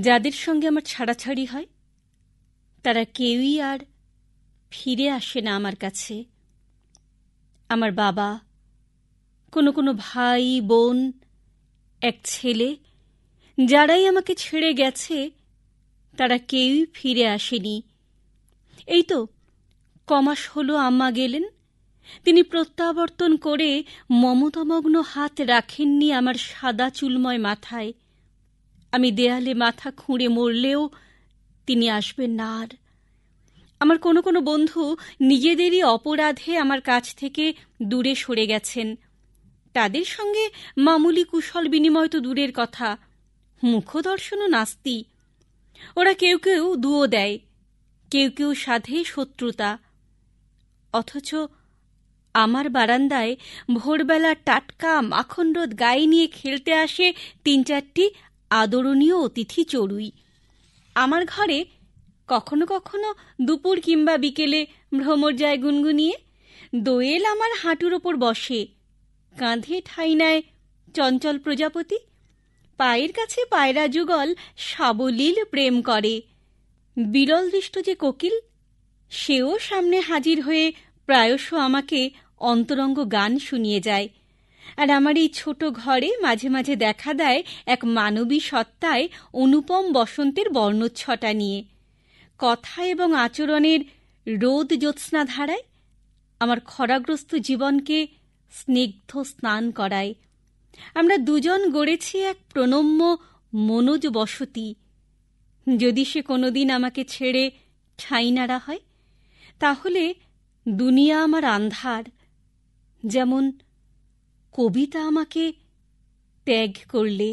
যাদের সঙ্গে আমার ছাড়াছাড়ি হয়, তারা কেউই আর ফিরে আসে না আমার কাছে। আমার বাবা, কোনো কোনো ভাই, বোন, এক ছেলে, যারাই আমাকে ছেড়ে গেছে, তারা কেউই ফিরে আসেনি। এই তো কমাস হলো আম্মা গেলেন। তিনি প্রত্যাবর্তন করে মমতামগ্ন হাত রাখেননি আমার সাদা চুলময় মাথায়। আমি দেয়ালে মাথা খুঁড়ে মরলেও তিনি আসবেন না আর। আমার কোনো কোনো বন্ধু নিজেদেরই অপরাধে আমার কাছ থেকে দূরে সরে গেছেন। তাদের সঙ্গে মামুলি কুশল বিনিময় তো দূরের কথা। মুখদর্শনও নাস্তি। ওরা কেউ কেউ দুও দেয়, কেউ কেউ সাধে শত্রুতা। অথচ আমার বারান্দায় ভোরবেলা টাটকা মাখন রোদ গায়ে নিয়ে খেলতে আসে তিন চারটি আদরণীয় অতিথি চড়ুই। আমার ঘরে কখনো কখনো দুপুর কিংবা বিকেলে ভ্রমর যায় গুনগুনিয়ে। দোয়েল আমার হাঁটুর ওপর বসে, কাঁধে ঠাই নেয় চঞ্চল প্রজাপতি। পায়ের কাছে পায়রা যুগল সাবলীল প্রেম করে। বিরল দৃষ্ট যে কোকিল, সেও সামনে হাজির হয়ে প্রায়শ আমাকে অন্তরঙ্গ গান শুনিয়ে যায়। আর আমার এই ছোট ঘরে মাঝে মাঝে দেখা দেয় এক মানবী সত্তায় অনুপম বসন্তের বর্ণচ্ছটা নিয়ে। কথা এবং আচরণের রোদ জ্যোৎস্না ধারায় আমার খরাগ্রস্ত জীবনকে স্নিগ্ধ স্নান করায়। আমরা দুজন গড়েছি এক প্রণম্য মনোজ বসতি। যদি সে কোনোদিন আমাকে ছেড়ে ঠাঁই হয়, তাহলে দুনিয়া আমার আন্ধার। যেমন কবিতা আমাকে ত্যাগ করলে